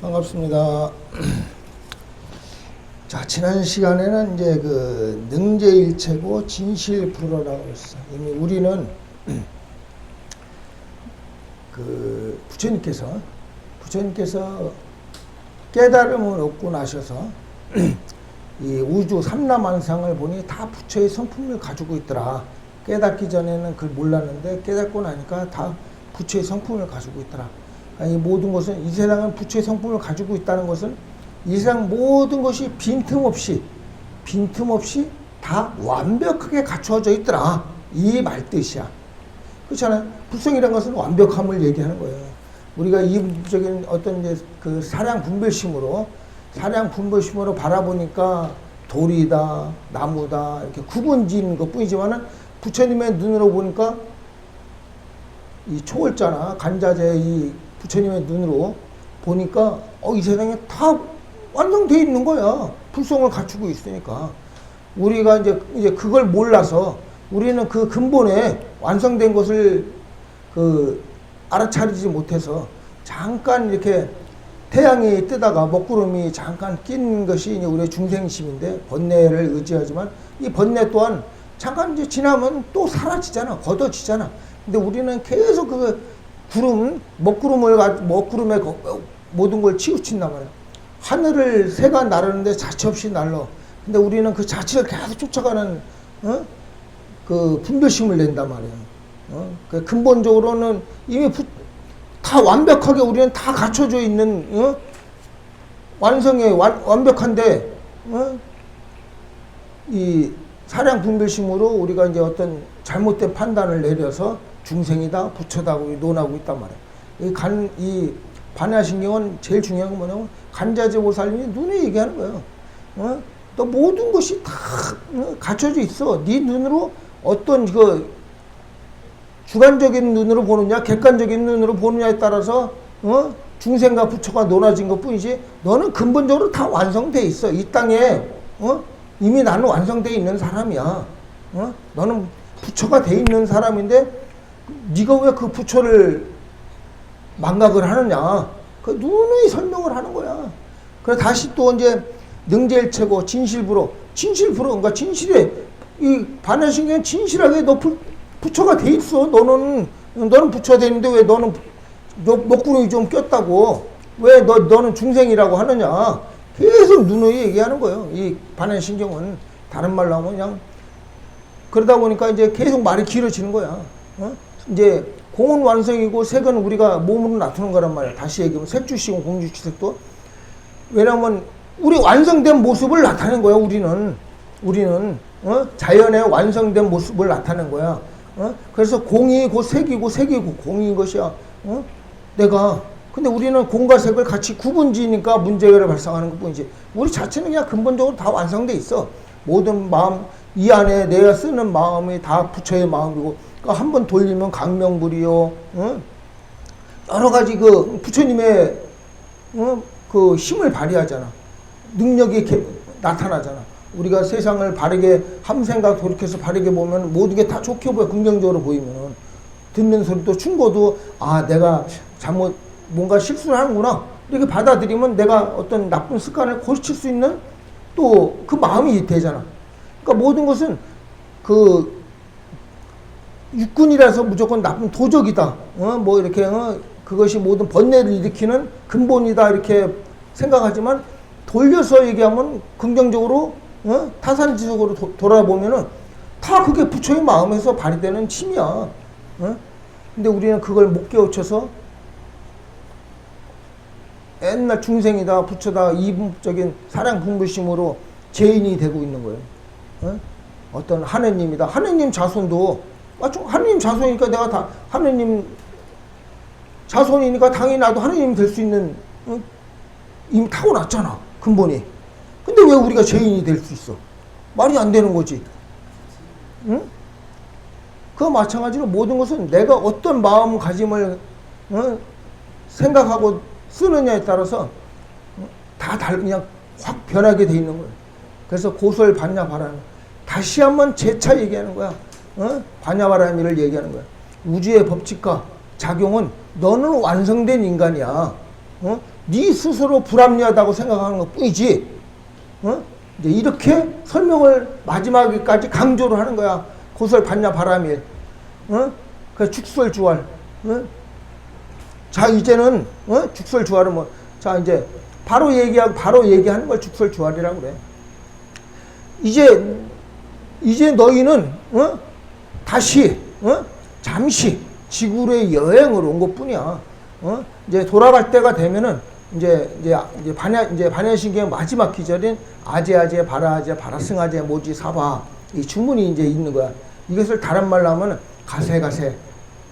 반갑습니다. 자, 지난 시간에는 이제 그 능제일체고 진실불허라고 했어. 이미 우리는 그 부처님께서 부처님께서 깨달음을 얻고 나셔서 이 우주 삼라만상을 보니 다 부처의 성품을 가지고 있더라. 깨닫기 전에는 그걸 몰랐는데 깨닫고 나니까 다 부처의 성품을 가지고 있더라. 아니, 모든 것은 이 세상은 부처의 성품을 가지고 있다는 것은 이 세상 모든 것이 빈틈없이 빈틈없이 다 완벽하게 갖추어져 있더라. 이 말뜻이야. 그렇잖아요. 불성이라는 것은 완벽함을 얘기하는 거예요. 우리가 이적인 어떤 이제 그 사량 분별심으로 사량 분별심으로 바라보니까 돌이다, 나무다 이렇게 구분 지는 것 뿐이지만은 부처님의 눈으로 보니까 이 초월자나 간자재 이 부처님의 눈으로 보니까 어 이 세상에 다 완성돼 있는 거야. 불성을 갖추고 있으니까. 우리가 이제 이제 그걸 몰라서 우리는 그 근본에 완성된 것을 그 알아차리지 못해서 잠깐 이렇게 태양이 뜨다가 먹구름이 잠깐 낀 것이 이제 우리의 중생심인데 번뇌를 의지하지만 이 번뇌 또한 잠깐 이제 지나면 또 사라지잖아. 걷어지잖아. 근데 우리는 계속 그 구름 먹구름을 가 먹구름에 거- 모든 걸 치우친단 말이야 하늘을 새가 나르는데 자체 없이 날러 근데 우리는 그 자체를 계속 쫓아가는 어? 그 분별심을 낸단 말이에요. 어? 그 근본적으로는 이미 부- 다 완벽하게 우리는 다 갖춰져 있는 어? 완성의 완, 완벽한데 어? 이 사량 분별심으로 우리가 이제 어떤 잘못된 판단을 내려서 중생이다 부처다고 논하고 있단 말이에요. 이 간 이 반야신경은 제일 중요한 건 뭐냐면 간자재 보살님이 눈에 얘기하는 거예요. 어? 너 모든 것이 다 어, 갖춰져 있어. 네 눈으로 어떤 그 주관적인 눈으로 보느냐, 객관적인 눈으로 보느냐에 따라서 어? 중생과 부처가 논아진 것 뿐이지 너는 근본적으로 다 완성돼 있어. 이 땅에 어? 이미 나는 완성돼 있는 사람이야. 어? 너는 부처가 돼 있는 사람인데 네가 왜 그 부처를 망각을 하느냐? 그 누누이 설명을 하는 거야. 그래 다시 또 이제 능제일체고 진실부로 진실부로 그러니까 진실에 이 반야신경은 진실하게 너 부, 부처가 돼 있어. 너는 너는 부처가 되는데 왜 너는 너 먹구름이 좀 꼈다고 왜 너 너는 중생이라고 하느냐? 계속 누누이 얘기하는 거예요. 이 반야신경은 다른 말로 하면 그냥 그러다 보니까 이제 계속 말이 길어지는 거야. 어? 이제 공은 완성이고 색은 우리가 몸으로 나타나는 거란 말이야. 다시 얘기하면 색주시고 공주시색도 왜냐면 우리 완성된 모습을 나타낸 거야. 우리는 우리는 어? 자연의 완성된 모습을 나타낸 거야. 어? 그래서 공이 곧 색이고 색이 고 공인 것이야. 어? 내가 근데 우리는 공과 색을 같이 구분지니까 문제를 발생하는 것뿐이지. 우리 자체는 그냥 근본적으로 다 완성돼 있어. 모든 마음 이 안에 내가 쓰는 마음이 다 부처의 마음이고 그러니까 한 번 돌리면 강명불이요. 어? 여러 가지 그 부처님의 어? 그 힘을 발휘하잖아. 능력이 이렇게 나타나잖아. 우리가 세상을 바르게 한 생각 돌이켜서 바르게 보면 모든 게 다 좋게 보여 긍정적으로 보이면 듣는 소리도 충고도 아 내가 잘못 뭔가 실수를 하는구나 이렇게 받아들이면 내가 어떤 나쁜 습관을 고칠 수 있는 또 그 마음이 되잖아. 그러니까 모든 것은 그 육군이라서 무조건 나쁜 도적이다. 어, 뭐 이렇게 어, 그것이 모든 번뇌를 일으키는 근본이다 이렇게 생각하지만 돌려서 얘기하면 긍정적으로 어, 타산지적으로 도- 돌아보면은 다 그게 부처의 마음에서 발휘되는 침이야. 어? 근데 우리는 그걸 못 깨우쳐서 옛날 중생이다 부처다 이분적인 사랑 분불심으로 죄인이 되고 있는 거예요. 어? 어떤 하느님이다. 하느님 자손도 맞죠? 하느님 자손이니까 내가 다 하느님 자손이니까 당연히 나도 하느님 될 수 있는 어? 이미 타고났잖아 근본이. 근데 왜 우리가 죄인이 될 수 있어? 말이 안 되는 거지. 응? 그와 마찬가지로 모든 것은 내가 어떤 마음가짐을 어? 생각하고 쓰느냐에 따라서 어? 다 다르 그냥 확 변하게 돼 있는 거예요. 그래서 고소를 반야바람 다시 한번 재차 얘기하는 거야. 어? 반야바람이를 얘기하는 거야. 우주의 법칙과 작용은 너는 완성된 인간이야. 어? 네 스스로 불합리하다고 생각하는 것 뿐이지. 어? 이제 이렇게 설명을 마지막에까지 강조를 하는 거야. 고설 반야 바람일. 어? 그 죽설주활. 어? 자 이제는 어? 죽설주활은 뭐. 자 이제 바로 얘기하고 바로 얘기하는 걸 죽설주활이라고 그래. 이제 이제 너희는 어? 다시 어? 잠시 지구의 여행을 온 것뿐이야. 어? 이제 돌아갈 때가 되면은 이제 이제 이제 반야 이제 반야신경 마지막 기절인 아제아제 바라아제 바라승아제 모지 사바 이 주문이 이제 있는 거야. 이것을 다른 말로 하면 가세 가세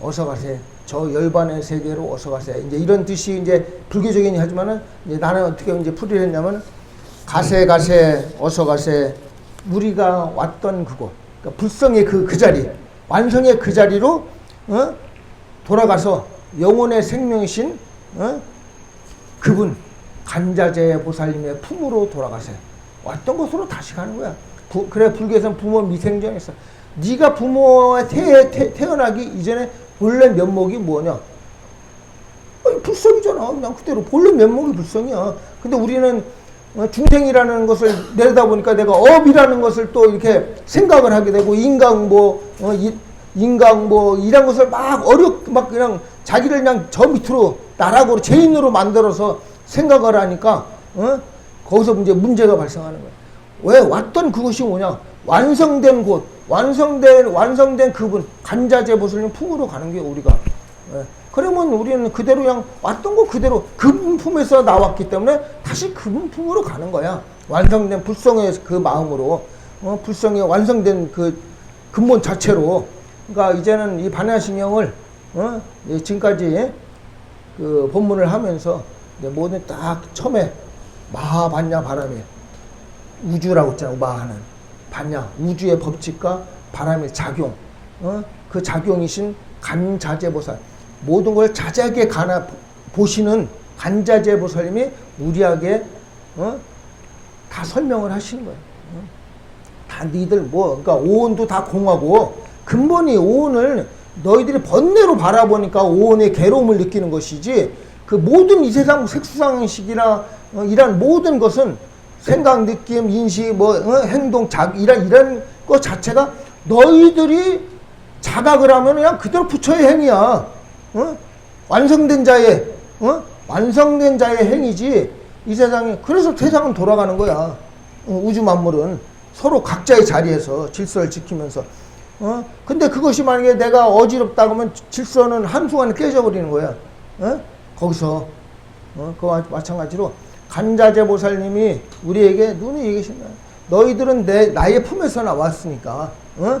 어서 가세 저 열반의 세계로 어서 가세 이제 이런 뜻이 이제 불교적이긴 하지만은 이제 나는 어떻게 이제 풀이를 했냐면 가세 가세 어서 가세 우리가 왔던 그곳 그러니까 불성의 그 그 자리 완성의 그 자리로 어? 돌아가서 영혼의 생명이신 어? 그분 간자재 보살님의 품으로 돌아가세요. 왔던 곳으로 다시 가는 거야. 부- 그래 불교에서는 부모 미생정했어. 네가 부모에 태, 태, 태어나기 이전에 본래 면목이 뭐냐? 아니, 불성이잖아. 그냥 그대로 본래 면목이 불성이야. 근데 우리는 어, 중생이라는 것을 내다 보니까 내가 업이라는 것을 또 이렇게 생각을 하게 되고 인강 뭐 어, 이, 인강 뭐 이런 것을 막 어렵 막 그냥 자기를 그냥 저 밑으로 나락으로 죄인으로 만들어서 생각을 하니까 어? 거기서 이제 문제가 발생하는 거야. 왜 왔던 그것이 뭐냐? 완성된 곳, 완성된 완성된 그분 간자재 보슬님 품으로 가는 게 우리가. 예. 그러면 우리는 그대로 그냥 왔던 거 그대로 그 분 품에서 나왔기 때문에 다시 그 분 품으로 가는 거야. 완성된 불성의 그 마음으로, 어, 불성의 완성된 그 근본 자체로. 그러니까 이제는 이 반야신경을 어, 예, 지금까지 그 본문을 하면서 모든 딱 처음에 마하 반야 바람이 우주라고 했잖아 마하는 반야 우주의 법칙과 바람의 작용 어? 그 작용이신 간자재보살 모든 걸 자세하게 가나 보시는 간자재 보살님이 우리에게 어? 다 설명을 하시는 거예요. 어? 다 니들 뭐 그러니까 오온도 다 공하고 근본이 오온을 너희들이 번뇌로 바라보니까 오온의 괴로움을 느끼는 것이지 그 모든 이 세상 색수상식이나 어, 이런 모든 것은 생각, 느낌, 인식, 뭐 어, 행동, 자 이런 이런 것 자체가 너희들이 자각을 하면 그냥 그대로 부처의 행위야. 어? 완성된 자의 어? 완성된 자의 행위지 이 세상에 그래서 세상은 돌아가는 거야. 어, 우주 만물은 서로 각자의 자리에서 질서를 지키면서 어? 근데 그것이 만약에 내가 어지럽다 그러면 질서는 한순간에 깨져버리는 거야. 어? 거기서 어? 그와 마찬가지로 간자재 보살님이 우리에게 눈이 얘기하신 거야. 너희들은 내 나의 품에서 나왔으니까 어?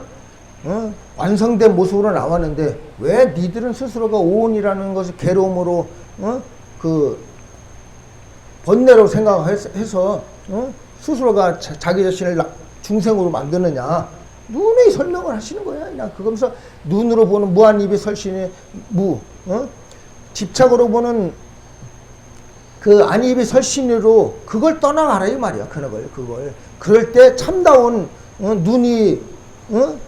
어? 완성된 모습으로 나왔는데 왜 니들은 스스로가 오온이라는 것을 괴로움으로 어? 그 번뇌로 생각해서 어? 스스로가 자, 기 자신을 나- 중생으로 만드느냐 눈에 설명을 하시는 거야 그냥 그거면서 눈으로 보는 무한입의 설신의 무 어? 집착으로 보는 그 안입의 설신으로 그걸 떠나가라 이 말이야 그걸 그걸 그럴 때 참다운 어, 눈이 어?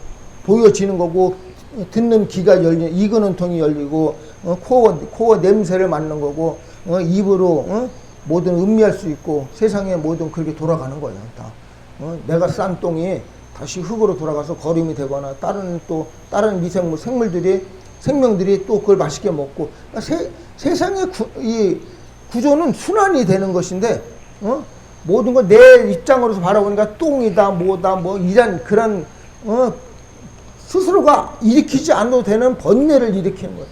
보여지는 거고 어, 듣는 귀가 열리 익은 통이 열리고 어, 코어 코어 냄새를 맡는 거고 어, 입으로 어? 모든 음미할 수 있고 세상의 모든 그렇게 돌아가는 거야 다 어? 내가 싼 똥이 다시 흙으로 돌아가서 거름이 되거나 다른 또 다른 미생물 생물들이 생명들이 또 그걸 맛있게 먹고 그러니까 세, 세상의 구, 이 구조는 순환이 되는 것인데 어? 모든 걸 내 입장으로서 바라보니까 똥이다 뭐다 뭐 이런 그런 어? 스스로가 일으키지 않아도 되는 번뇌를 일으키는 거예요.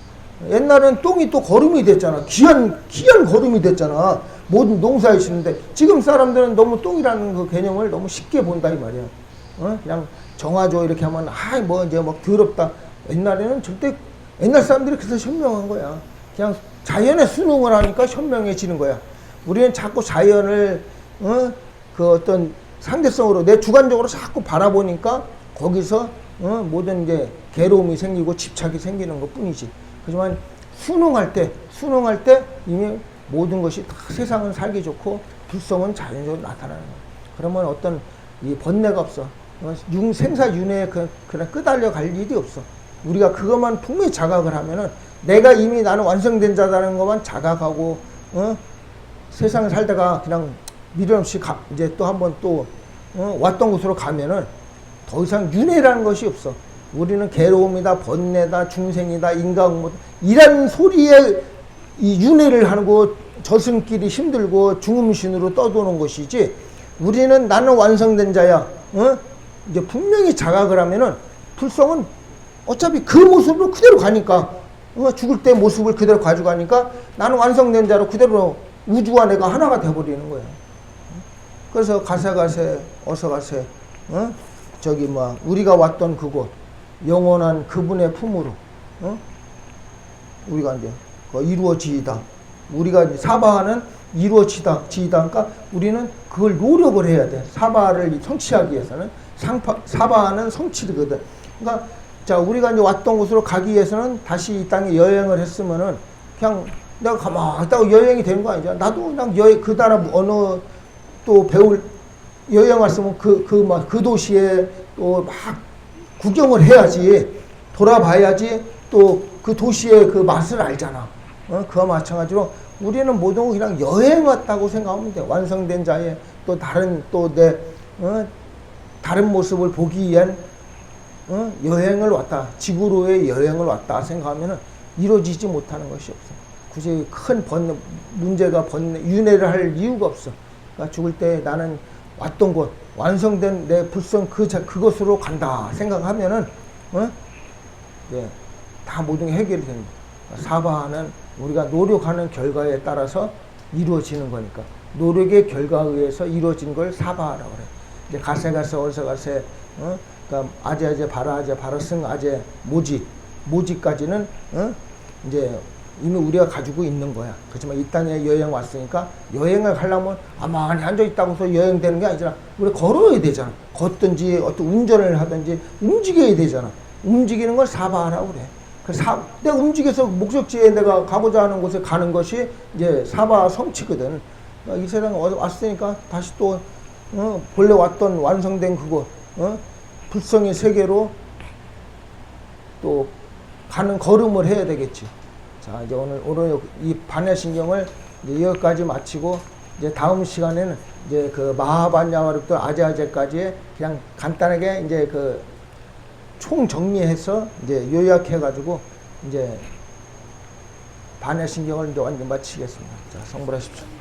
옛날엔 똥이 또 거름이 됐잖아. 귀한, 귀한 거름이 됐잖아. 모든 농사에 쓰는데 지금 사람들은 너무 똥이라는 그 개념을 너무 쉽게 본다 이 말이야. 어? 그냥 정화조 이렇게 하면 아이 뭐 이제 막 더럽다. 옛날에는 절대 옛날 사람들이 그래서 현명한 거야. 그냥 자연의 순응을 하니까 현명해지는 거야. 우리는 자꾸 자연을 어? 그 어떤 상대성으로 내 주관적으로 자꾸 바라보니까 거기서 어? 모든 이제 괴로움이 생기고 집착이 생기는 것 뿐이지. 하지만 순응할 때, 순응할 때 이미 모든 것이 다 세상은 살기 좋고 불성은 자연적으로 나타나는 거야. 그러면 어떤 이 번뇌가 없어. 어, 융, 생사 윤회에 그, 그냥 끄달려 갈 일이 없어. 우리가 그것만 분명히 자각을 하면은 내가 이미 나는 완성된 자다는 것만 자각하고 어? 세상에 살다가 그냥 미련 없이 가, 이제 또 한번 또 어? 왔던 곳으로 가면은 더 이상 윤회라는 것이 없어. 우리는 괴로움이다, 번뇌다, 중생이다, 인과응모 이런 소리에 이 윤회를 하고 저승길이 힘들고 중음신으로 떠도는 것이지. 우리는 나는 완성된 자야. 어? 이제 분명히 자각을 하면은 불성은 어차피 그 모습으로 그대로 가니까 어, 죽을 때 모습을 그대로 가져가니까 나는 완성된 자로 그대로 우주와 내가 하나가 돼버리는 거예요. 그래서 가세 가세 어서 가세 어? 저기 뭐 우리가 왔던 그곳 영원한 그분의 품으로 어? 우리가 이제 그 이루어지이다. 우리가 이제 사바하는 이루어지다 지이다. 그러니까 우리는 그걸 노력을 해야 돼. 사바를 성취하기 위해서는 상파, 사바하는 성취거든. 그러니까 자 우리가 이제 왔던 곳으로 가기 위해서는 다시 이 땅에 여행을 했으면은 그냥 내가 가만히 있다가 여행이 되는 거 아니잖아. 나도 그냥 여행 그 나라 어느 또 배울 여행 왔으면 그그 막 그 도시에 또 막 구경을 해야지 돌아봐야지 또 그 도시의 그 맛을 알잖아. 어? 그와 마찬가지로 우리는 모든 걸 그냥 여행 왔다고 생각하면 돼. 완성된 자의 또 다른 또 내 어? 다른 모습을 보기 위한 어? 여행을 왔다. 지구로의 여행을 왔다 생각하면은 이루어지지 못하는 것이 없어. 굳이 큰 번, 문제가 번뇌, 윤회를 할 이유가 없어. 그러니까 죽을 때 나는 왔던 곳, 완성된 내 불성 그, 자, 그것으로 간다 생각하면은, 어? 예, 다 모든 게 해결이 거야. 사바는 우리가 노력하는 결과에 따라서 이루어지는 거니까. 노력의 결과에 의해서 이루어진 걸 사바라고 그래. 이제 가세 가세 어서 가세, 어? 그러니까 아제 아제 바라 아제 바라 승 아제 모지 모지까지는 어? 이제 이미 우리가 가지고 있는 거야. 그렇지만 이 땅에 여행 왔으니까 여행을 가려면 아만히 앉아 있다고서 여행 되는 게 아니잖아. 우리 걸어야 되잖아. 걷든지 어떤 운전을 하든지 움직여야 되잖아. 움직이는 걸 사바라고 그래. 그 사, 내가 움직여서 목적지에 내가 가고자 하는 곳에 가는 것이 이제 사바 성취거든. 그러니까 이 세상에 와- 왔으니까 다시 또 어, 본래 왔던 완성된 그곳, 어? 불성의 세계로 또 가는 걸음을 해야 되겠지. 자, 이제 오늘, 오늘 이 반야신경을 이제 여기까지 마치고 이제 다음 시간에는 이제 그 마하반야와르부터 아제아제까지 그냥 간단하게 이제 그 총 정리해서 이제 요약해가지고 이제 반야신경을 이제 완전 마치겠습니다. 자, 성불하십시오.